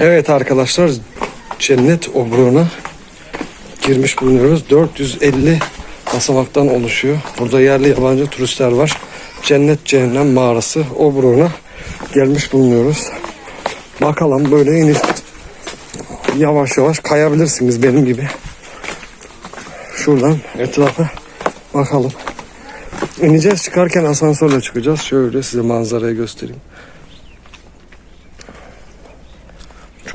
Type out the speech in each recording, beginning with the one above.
Evet arkadaşlar cennet obruğuna girmiş bulunuyoruz. 450 basamaktan oluşuyor. Burada yerli yabancı turistler var. Cennet cehennem mağarası obruğuna gelmiş bulunuyoruz. Bakalım böyle inip yavaş yavaş kayabilirsiniz benim gibi. Şuradan etrafa bakalım. İneceğiz çıkarken asansörle çıkacağız. Şöyle size manzarayı göstereyim.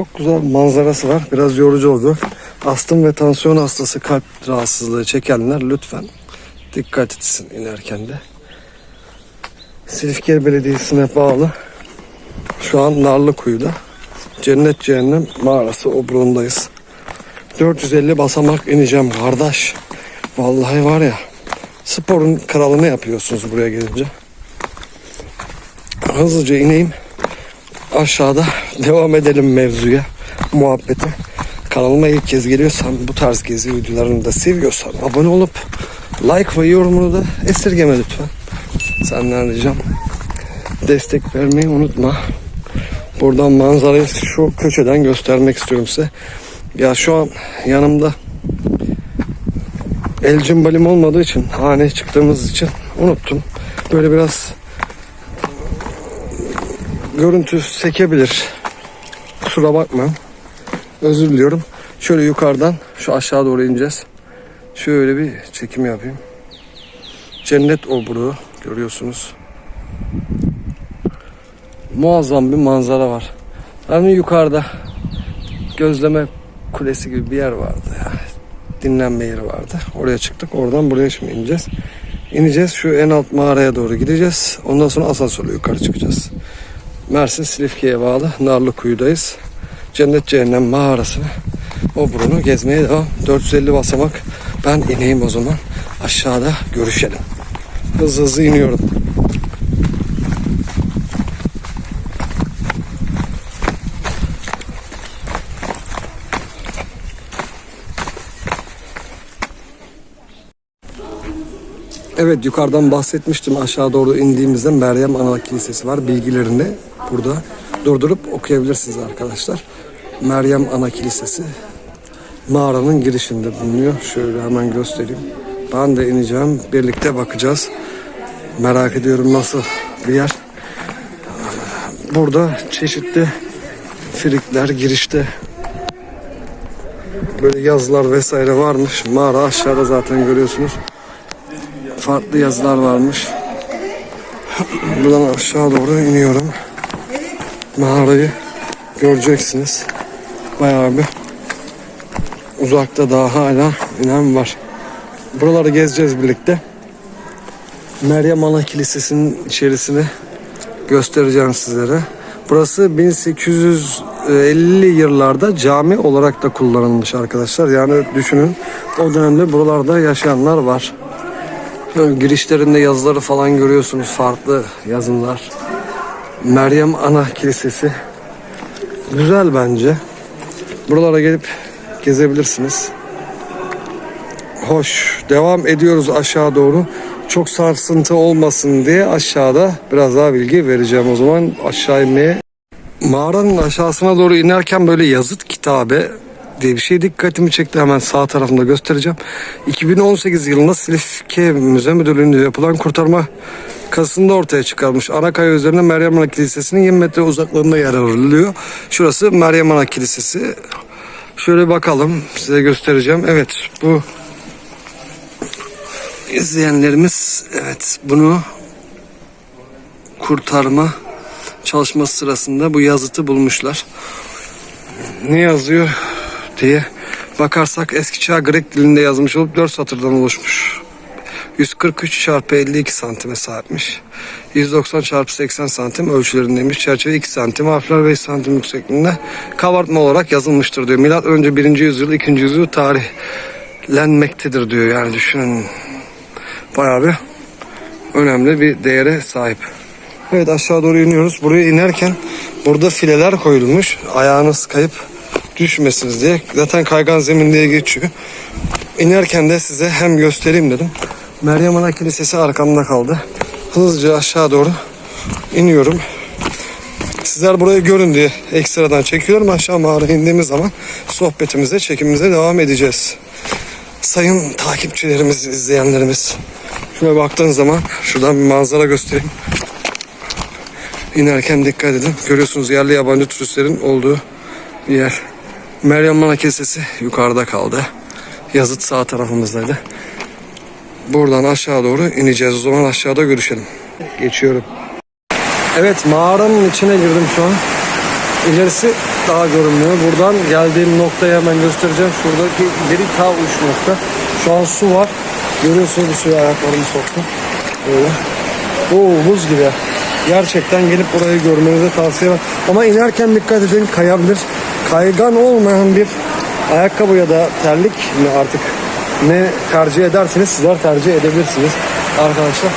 Çok güzel manzarası var. Biraz yorucu oldu. Astım ve tansiyon hastası kalp rahatsızlığı çekenler lütfen dikkat etsin inerken de. Silifke Belediyesi'ne bağlı şu an Narlıkuyu'da Cennet Cehennem mağarası obruğundayız. 450 basamak ineceğim kardeş. Vallahi var ya sporun kralını yapıyorsunuz buraya gelince. Hızlıca ineyim. Aşağıda devam edelim mevzuya, muhabbete. Kanalıma ilk kez geliyorsan bu tarz gezi videolarını da seviyorsan abone olup like ve yorumunu da esirgeme lütfen. Senden ricam. Destek vermeyi unutma. Buradan manzarayı şu köşeden göstermek istiyorum size. Ya şu an yanımda el cimbalim olmadığı için hane çıktığımız için unuttum. Böyle biraz görüntü sekebilir. Kusura bakma. Özür diliyorum. Şöyle yukarıdan şu aşağı doğru ineceğiz. Şöyle bir çekim yapayım. Cennet obruğu görüyorsunuz. Muazzam bir manzara var. Yani yukarıda gözleme kulesi gibi bir yer vardı ya. Dinlenme yeri vardı. Oraya çıktık. Oradan buraya şimdi ineceğiz. İneceğiz. Şu en alt mağaraya doğru gideceğiz. Ondan sonra asansörle yukarı çıkacağız. Mersin Silifke'ye bağlı Narlıkuyu'dayız. Cennet Cehennem mağarası. O burunu gezmeye devam. 450 basamak. Ben ineyim o zaman. Aşağıda görüşelim. Hızlı hızlı iniyorum. Evet yukarıdan bahsetmiştim aşağı doğru indiğimizde Meryem Ana Kilisesi var. Bilgilerini burada durdurup okuyabilirsiniz arkadaşlar. Meryem Ana Kilisesi mağaranın girişinde bulunuyor. Şöyle hemen göstereyim. Ben de ineceğim. Birlikte bakacağız. Merak ediyorum nasıl bir yer. Burada çeşitli frikler girişte böyle yazılar vesaire varmış. Mağara aşağıda zaten görüyorsunuz farklı yazılar varmış. Buradan aşağı doğru iniyorum. Mağarayı göreceksiniz. Bayağı bir uzakta daha hala inen var. Buraları gezeceğiz birlikte. Meryem Ana Kilisesi'nin içerisini göstereceğim sizlere. Burası 1850 yıllarda cami olarak da kullanılmış arkadaşlar. Yani düşünün o dönemde buralarda yaşayanlar var. Girişlerinde yazıları falan görüyorsunuz. Farklı yazımlar. Meryem Ana Kilisesi. Güzel bence. Buralara gelip gezebilirsiniz. Hoş. Devam ediyoruz aşağı doğru. Çok sarsıntı olmasın diye aşağıda biraz daha bilgi vereceğim o zaman aşağı inmeye. Mağaranın aşağısına doğru inerken böyle yazıt kitabe diye bir şey dikkatimi çekti. Hemen sağ tarafında göstereceğim. 2018 yılında Silifke Müze Müdürlüğü'nde yapılan kurtarma kazısında ortaya çıkarmış. Anakaya üzerinde Meryem Ana Kilisesi'nin 20 metre uzaklığında yer alıyor. Şurası Meryem Ana Kilisesi. Şöyle bakalım size göstereceğim. Evet bu izleyenlerimiz evet bunu kurtarma çalışması sırasında bu yazıtı bulmuşlar. Ne yazıyor diye bakarsak eski çağ Grek dilinde yazmış olup 4 satırdan oluşmuş. 143 çarpı 52 santime sahipmiş. 190 çarpı 80 santim ölçülerindeymiş. Çerçeve 2 santim, harfler 5 santim yüksekliğinde kabartma olarak yazılmıştır diyor. Milat önce 1. yüzyıl, 2. yüzyıl tarihlenmektedir diyor. Yani düşünün bayağı bir önemli bir değere sahip. Evet aşağı doğru iniyoruz. Buraya inerken burada fileler koyulmuş. Ayağınız kayıp düşmesiniz diye. Zaten kaygan zemin diye geçiyor. İnerken de size hem göstereyim dedim. Meryem Ana Kilisesi arkamda kaldı. Hızlıca aşağı doğru iniyorum. Sizler burayı görün diye ekstradan çekiyorum. Aşağı mağara indiğimiz zaman sohbetimize, çekimimize devam edeceğiz. Sayın takipçilerimiz, izleyenlerimiz. Şuna baktığın zaman şuradan bir manzara göstereyim. İnerken dikkat edin. Görüyorsunuz yerli yabancı turistlerin olduğu bir yer. Meryem Mana Kilisesi yukarıda kaldı. Yazıt sağ tarafımızdaydı. Buradan aşağı doğru ineceğiz. O zaman aşağıda görüşelim. Geçiyorum. Evet mağaranın içine girdim şu an. İlerisi daha görünmüyor. Buradan geldiğim noktayı hemen göstereceğim. Şuradaki ileri ta uç nokta. Şu an su var. Görüyorsunuz suya ayaklarımı soktum. Böyle. Oo buz gibi. Gerçekten gelip burayı görmenizi tavsiye ederim. Ama inerken dikkat edin kayabilir. Kaygan olmayan bir ayakkabı ya da terlik mi artık ne tercih edersiniz sizler tercih edebilirsiniz arkadaşlar.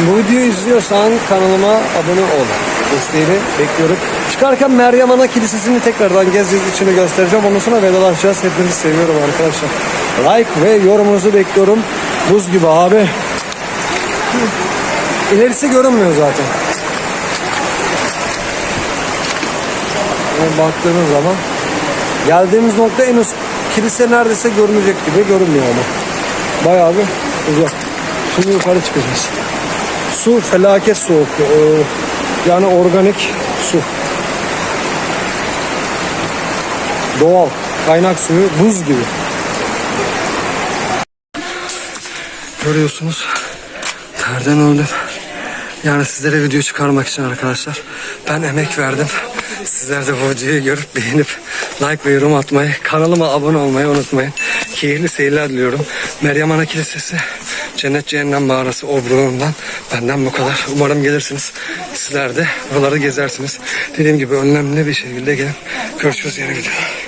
Bu videoyu izliyorsan kanalıma abone ol. Desteğini bekliyorum. Çıkarken Meryem Ana Kilisesi'ni tekrardan gezdiğiniz içini göstereceğim. Ondan sonra vedalaşacağız. Hepinizi seviyorum arkadaşlar. Like ve yorumunuzu bekliyorum. Buz gibi abi. İlerisi görünmüyor zaten. Yani baktığınız zaman geldiğimiz nokta en üst kilise neredeyse görünecek gibi görünmüyor ama. Bayağı bir uzak. Şimdi yukarı çıkacağız. Su felaket soğuk. Ee, yani organik su. Doğal. Kaynak suyu buz gibi. Görüyorsunuz. Terden öldüm. Yani sizlere video çıkarmak için arkadaşlar. Ben emek verdim. Sizler de bu videoyu görüp beğenip like ve yorum atmayı, kanalıma abone olmayı unutmayın. Keyifli seyirler diliyorum. Meryem Ana Kilisesi, Cennet Cehennem Mağarası obruğundan benden bu kadar. Umarım gelirsiniz. Sizler de buraları gezersiniz. Dediğim gibi önlemli bir şekilde gelin. Görüşürüz yeni videoda.